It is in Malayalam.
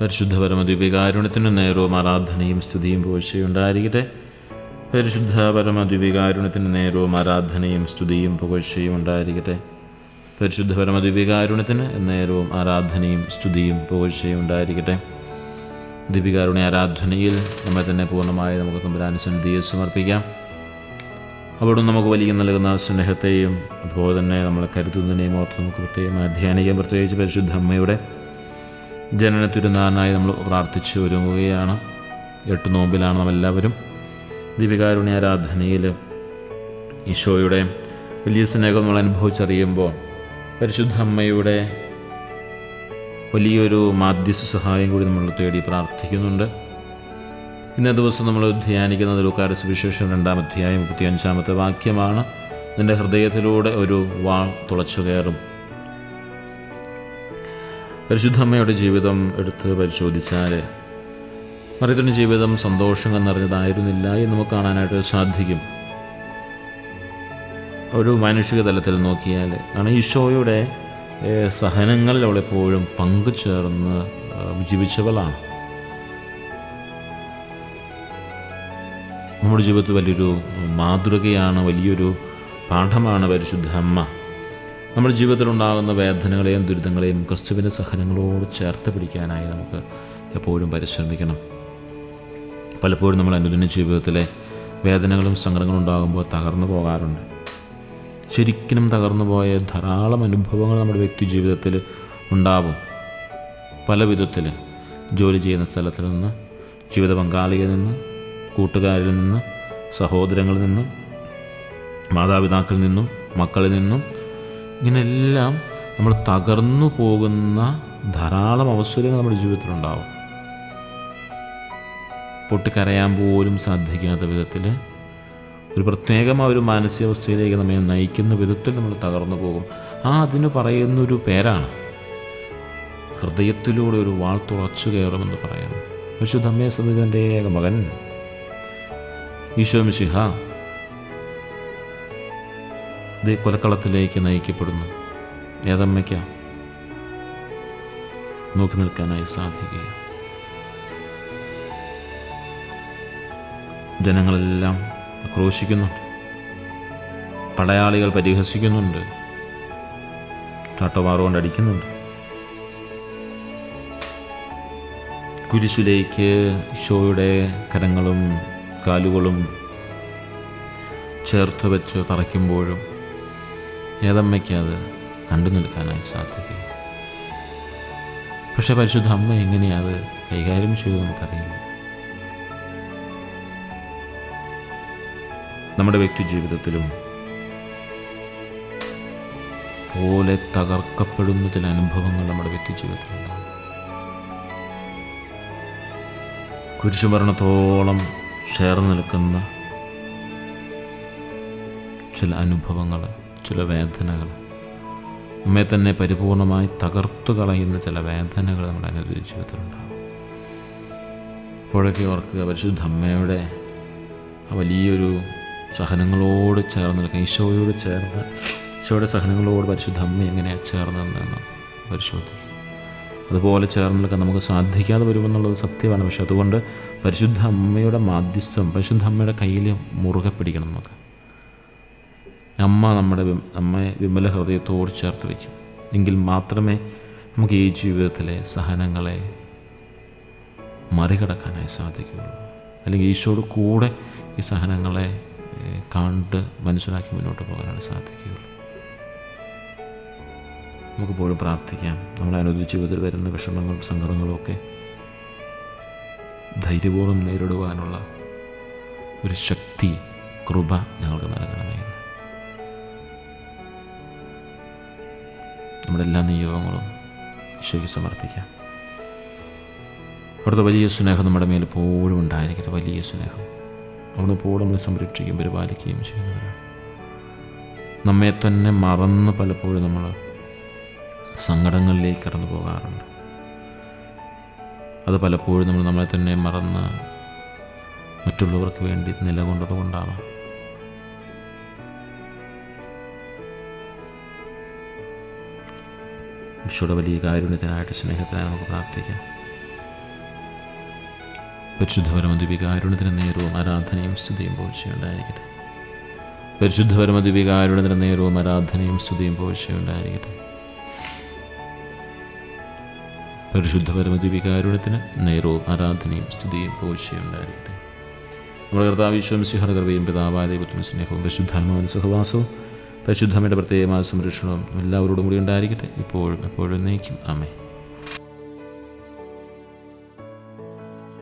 പരിശുദ്ധ പരമദ്വീപികാരുണ്യത്തിന് നേരവും ആരാധനയും സ്തുതിയും പുകഴ്ചയുണ്ടായിരിക്കട്ടെ പരിശുദ്ധ പരമദ്വീപികാരുണ്യത്തിന് നേരവും ആരാധനയും സ്തുതിയും പുകഴ്ചയും ഉണ്ടായിരിക്കട്ടെ. പരിശുദ്ധ പരമദ്വീപികാരുണ്യത്തിന് നേരവും ആരാധനയും സ്തുതിയും പുകഴ്ചയും ഉണ്ടായിരിക്കട്ടെ. ദീപികാരുണ്യ ആരാധനയിൽ നമ്മെ തന്നെ പൂർണമായി നമുക്ക് തമ്പുരാൻ സമർപ്പിക്കാം. അവിടെ നമുക്ക് വലിയ നൽകുന്ന സ്നേഹത്തെയും അതുപോലെ തന്നെ നമ്മളെ കരുതുന്നതിനെയും ഓർത്ത് നമുക്ക് പ്രത്യേകമായി ധ്യാനിക്കാൻ പ്രത്യേകിച്ച് പരിശുദ്ധ അമ്മയുടെ ജനന തിരുനാളിനായി നമ്മൾ പ്രാർത്ഥിച്ചു ഒരുങ്ങുകയാണ്. എട്ട് നോമ്പിലാണ് നാം എല്ലാവരും ദീപികാരുണ്യ ആരാധനയിൽ ഈശോയുടെ വലിയ സ്നേഹം നമ്മൾ അനുഭവിച്ചറിയുമ്പോൾ പരിശുദ്ധ അമ്മയുടെ വലിയൊരു മാധ്യസ്ഥ സഹായം കൂടി നമ്മൾ തേടി പ്രാർത്ഥിക്കുന്നുണ്ട്. ഇന്നേ ദിവസം നമ്മൾ ധ്യാനിക്കുന്നത് ലൂക്കാട് സുവിശേഷം രണ്ടാം അധ്യായം മുപ്പത്തി അഞ്ചാമത്തെ വാക്യമാണ്. നിന്റെ ഹൃദയത്തിലൂടെ ഒരു വാൾ തുളച്ചു കയറും പരിശുദ്ധമ്മയുടെ ജീവിതം എടുത്ത് പരിശോധിച്ചാൽ മറിയത്തിന്റെ ജീവിതം സന്തോഷം എന്നറിഞ്ഞതായിരുന്നില്ല എന്ന് നമുക്ക് കാണാനായിട്ട് സാധിക്കും. ഒരു മാനുഷിക തലത്തിൽ നോക്കിയാൽ കാരണം ഈശോയുടെ സഹനങ്ങളിൽ അവളെപ്പോഴും പങ്കുചേർന്ന് ചേർന്ന് ജീവിച്ചവളാണ്. നമ്മുടെ ജീവിതത്തിൽ വലിയൊരു മാതൃകയാണ് വലിയൊരു പാഠമാണ് പരിശുദ്ധ അമ്മ. നമ്മുടെ ജീവിതത്തിൽ ഉണ്ടാകുന്ന വേദനകളെയും ദുരിതങ്ങളെയും ക്രിസ്തുവിന്റെ സഹനങ്ങളോട് ചേർത്ത് പിടിക്കാനായി നമുക്ക് എപ്പോഴും പരിശ്രമിക്കണം. പലപ്പോഴും നമ്മൾ അനുദിന ജീവിതത്തിലെ വേദനകളും സങ്കടങ്ങളും ഉണ്ടാകുമ്പോൾ തകർന്നു പോകാറുണ്ട്. ശരിക്കും തകർന്നു പോയ ധാരാളം അനുഭവങ്ങൾ നമ്മുടെ വ്യക്തി ജീവിതത്തിൽ ഉണ്ടാവും പല വിധത്തിൽ ജോലി ചെയ്യുന്ന സ്ഥലത്തിൽ നിന്ന് ജീവിത പങ്കാളിയിൽ നിന്ന് കൂട്ടുകാരിൽ നിന്ന് സഹോദരങ്ങളിൽ നിന്നും മാതാപിതാക്കളിൽ നിന്നും മക്കളിൽ നിന്നും ഇങ്ങനെയെല്ലാം നമ്മൾ തകർന്നു പോകുന്ന ധാരാളം അവസരങ്ങൾ നമ്മുടെ ജീവിതത്തിലുണ്ടാവും. പൊട്ടിക്കരയാൻ പോലും സാധിക്കാത്ത വിധത്തിൽ ഒരു പ്രത്യേകമായ ഒരു മാനസികാവസ്ഥയിലേക്ക് നമ്മെ നയിക്കുന്ന വിധത്തിൽ നമ്മൾ തകർന്നു പോകും. ആ അതിന് പറയുന്നൊരു പേരാണ്. ഹൃദയത്തിലൂടെ ഒരു വാൾ തുളച്ചു കയറുമെന്ന് പറയുന്നു. വിശുദ്ധമ്മയെ സംബന്ധിച്ചെന്റെ ഏക മകൻ. ഈശോ മിശിഹ. ഇത് കൊലക്കളത്തിലേക്ക് നയിക്കപ്പെടുന്നു. ഏതമ്മയ്ക്ക? നോക്കി നിൽക്കാനായി സാധിക്കുക ജനങ്ങളെല്ലാം ആക്രോശിക്കുന്നുണ്ട്. പടയാളികൾ പരിഹസിക്കുന്നുണ്ട്. ചാട്ടവാറുകൊണ്ട് അടിക്കുന്നുണ്ട് കുരിശിലേക്ക് ഈശോയുടെ കരങ്ങളും കാലുകളും ചേർത്ത് വെച്ച് തറയ്ക്കുമ്പോഴും ഏതമ്മയ്ക്ക് അത് കണ്ടു നിൽക്കാനായി സാധിക്കും? പക്ഷെ പരിശുദ്ധ അമ്മ എങ്ങനെയാണ് അത് കൈകാര്യം ചെയ്തു നമുക്കറിയില്ല. നമ്മുടെ വ്യക്തി ജീവിതത്തിലും പോലെ തകർക്കപ്പെടുന്ന ചില അനുഭവങ്ങൾ നമ്മുടെ വ്യക്തി ജീവിതത്തിലുണ്ടാകും. കുരിശുമരണത്തോളം ചേർന്ന് നിൽക്കുന്ന ചില അനുഭവങ്ങൾ ചില വേദനകൾ. നമ്മെ തന്നെ പരിപൂർണമായി തകർത്തു കളയുന്ന ചില വേദനകൾ നമ്മൾ അനുഭവ ജീവിതത്തിലുണ്ടാകും. അപ്പോഴൊക്കെ ഓർക്കുക പരിശുദ്ധ അമ്മയുടെ വലിയൊരു സഹനങ്ങളോട് ചേർന്ന് നിൽക്കുക. ഈശോയോട് ചേർന്ന് ഈശോയുടെ സഹനങ്ങളോട് പരിശുദ്ധ അമ്മ എങ്ങനെയാണ് ചേർന്നതെന്ന് പരിശോധിക്കുക അതുപോലെ ചേർന്ന് നിൽക്കാൻ നമുക്ക് സാധിക്കാതെ വരുമെന്നുള്ളത് സത്യമാണ്. പക്ഷെ അതുകൊണ്ട് പരിശുദ്ധ അമ്മയുടെ മാധ്യസ്ഥം പരിശുദ്ധ അമ്മയുടെ കയ്യിൽ മുറുകെ പിടിക്കണം നമുക്ക്. അമ്മ നമ്മുടെ നമ്മെ അമ്മയെ വിമല ഹൃദയത്തോട് ചേർത്ത് വയ്ക്കും. എങ്കിൽ മാത്രമേ നമുക്ക് ഈ ജീവിതത്തിലെ സഹനങ്ങളെ മറികടക്കാനായി സാധിക്കുകയുള്ളൂ. അല്ലെങ്കിൽ ഈശോയുടെ കൂടെ ഈ സഹനങ്ങളെ കണ്ട് മനസ്സിലാക്കി മുന്നോട്ട് പോകാനാണ് സാധിക്കുകയുള്ളൂ. നമുക്കിപ്പോഴും പ്രാർത്ഥിക്കാം. നമ്മുടെ അനുദിന ജീവിതത്തിൽ വരുന്ന വിഷമങ്ങളും സങ്കടങ്ങളും ഒക്കെ ധൈര്യപൂർവം നേരിടുവാനുള്ള ഒരു ശക്തി കൃപ ഞങ്ങൾക്ക് നൽകണമേ. നമ്മുടെ എല്ലാ നിയോഗങ്ങളും ഈശോയ്ക്ക് സമർപ്പിക്കാം. അവിടുത്തെ വലിയ സ്നേഹം നമ്മുടെ മേൽ എപ്പോഴും ഉണ്ടായിരിക്കട്ടെ വലിയ സ്നേഹം. അവിടുന്ന് എപ്പോഴും നമ്മളെ സംരക്ഷിക്കുകയും പരിപാലിക്കുകയും ചെയ്യുന്നവരാണ്. നമ്മെ തന്നെ മറന്ന് പലപ്പോഴും നമ്മൾ സങ്കടങ്ങളിലേക്ക് കടന്നു പോകാറുണ്ട്. അത് പലപ്പോഴും നമ്മൾ നമ്മളെ തന്നെ മറന്ന് മറ്റുള്ളവർക്ക് വേണ്ടി നിലകൊണ്ടതുകൊണ്ടാവാം. ഈശോയുടെ വലിയ കാരുണ്യത്തിനായിട്ട് സ്നേഹത്തിനായി നമുക്ക് പ്രാർത്ഥിക്കാം. പരിശുദ്ധ പരമദ്വീപികാരുണത്തിന് നേരവും ആരാധനയും സ്തുതിയും പോഴ്ചയുണ്ടായിരിക്കട്ടെ. പരിശുദ്ധ പരമദ്വീപികാരുണത്തിന് നേരവും ആരാധനയും സ്തുതിയും പോഴ്ചയുണ്ടായിരിക്കട്ടെ. പരിശുദ്ധ പരമദ്വീപികാരുണത്തിന് നേരവും ആരാധനയും സ്തുതിയും പോഴ്ചയുണ്ടായിരിക്കട്ടെ. നമ്മുടെ കർത്താവ് കർത്താവിശ്വം സിംഹകൃപയും പിതാവായ ദൈവത്തിന് സ്നേഹവും പരിശുദ്ധാത്മാവൻ സഹവാസവും പരിശുദ്ധമ്മയുടെ പ്രത്യേകമായ സംരക്ഷണവും എല്ലാവരോടും കൂടി ഉണ്ടായിരിക്കട്ടെ. ഇപ്പോഴും എപ്പോഴും എന്നേക്കും. അമ്മേ